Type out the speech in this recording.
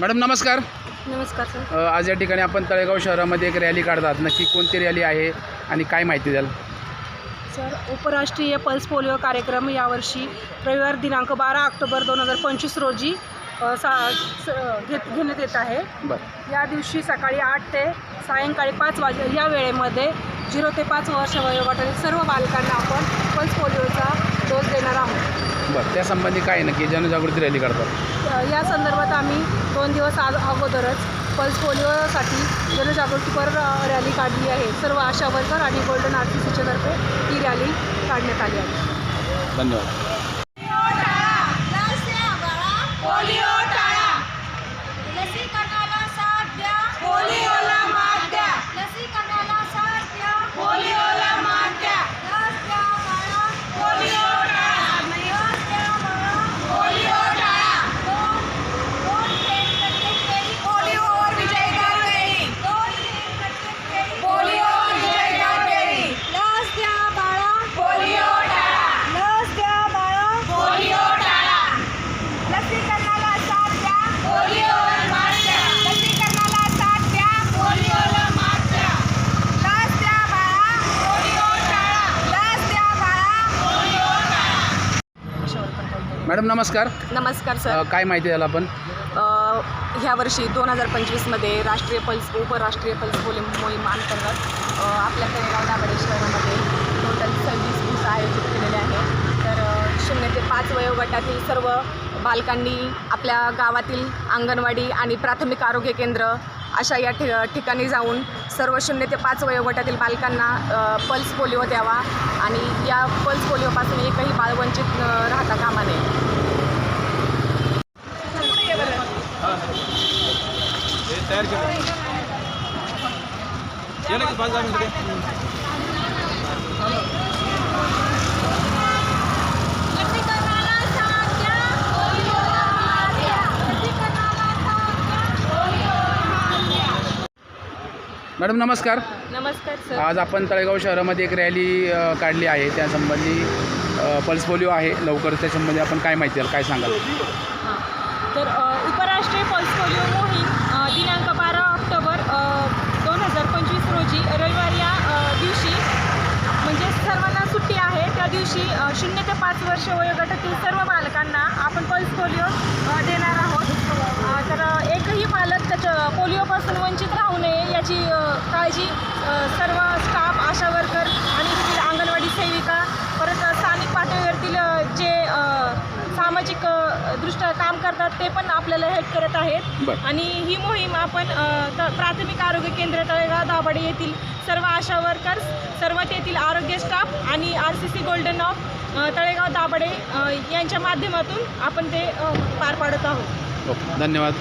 Madam नमस्कार. नमस्कार sir. अ, आज या ठिकाणी आपण तळेगाव शहरामध्ये एक रॅली काढतात. नक्की कोणती रॅली आहे आणि काय माहिती द्याल? सर उपराष्ट्रीय पल्स पोलिओ कार्यक्रम यावर्षी रविवार दिनांक बारा ऑक्टोबर दोन हजार पंचवीस रोजी अ, सा स- घेत घेण्यात येत आहे. बरं. या दिवशी सकाळी आठ ते सायंकाळी पाच वाजे या वेळेमध्ये झिरो ते पाच वर्ष वयोगटातील सर्व बालकांना आपण पल्स पोलिओचा बरं त्यासंबंधी काय नक्की? जनजागृती रॅली काढतात. अ, या संदर्भात आम्ही दोन दिवस आज अगोदरच पल्स पोलिओसाठी जनजागृतीपर अ, रॅली काढली आहे. सर्व आशा वर्कर आणि गोल्डन आर सी सीच्या तर्फे ही रॅली काढण्यात आली आहे. धन्यवाद. पोलिओ मॅडम नमस्कार. नमस्कार अ, सर काय माहिती द्याल आपण? अ, ह्या वर्षी दोन हजार पंचवीसमध्ये राष्ट्रीय पल्स उपराष्ट्रीय पल्स पोलिओ मोहीम अंतर्गत अ, आपल्या तळेगाव दाभाडे शहरामध्ये टोटल सव्वीस बूथ आयोजित केलेले आहे. तर अ, शून्य ते पाच वयोगटातील सर्व बालकांनी आपल्या गावातील अंगणवाडी आणि प्राथमिक आरोग्य केंद्र अशा या ठि ठिकाणी जाऊन सर्व शून्य ते पाच वयोगटातील बालकांना पल्स पोलिओ द्यावा आणि या पल्स पोलिओपासून एकही बाळ वंचित राहता कामा नये. लसीकरणाला मॅडम नमस्कार. नमस्कार सर. आज आपण तळेगाव शहरामध्ये एक रॅली काढली आहे. त्यासंबंधी पल्स पोलिओ आहे लवकर त्यासंबंधी आपण काय माहिती द्याल काय सांगाल? हां. तर उपराष्ट्रीय पल्स पोलिओ मोहीम दिनांक बारा ऑक्टोबर दोन हजार पंचवीस रोजी रविवार या दिवशी म्हणजे सर्वांना सुट्टी आहे. त्या दिवशी शून्य ते पाच वर्ष वयोगटातील सर्व बालकांना आपण पल्स पोलिओ देणार आहोत. तर एकही बालक त्याच्या पोलिओपासून वंचित याची काळजी सर्व स्टाफ आशा वर्कर आणि तिथील अंगणवाडी सेविका परत स्थानिक पातळीवरतील जे सामाजिक दृष्ट्या काम करतात ते पण आपल्याला हेल्प करत आहेत. आणि ही मोहीम आपण प्राथमिक आरोग्य केंद्र तळेगाव दाभाडे येथील सर्व आशा वर्कर्स सर्व तेथील आरोग्य स्टाफ आणि R C C golden of Talegaon Dabhade अ, यांच्या माध्यमातून आपण ते पार पाडत आहोत. धन्यवाद.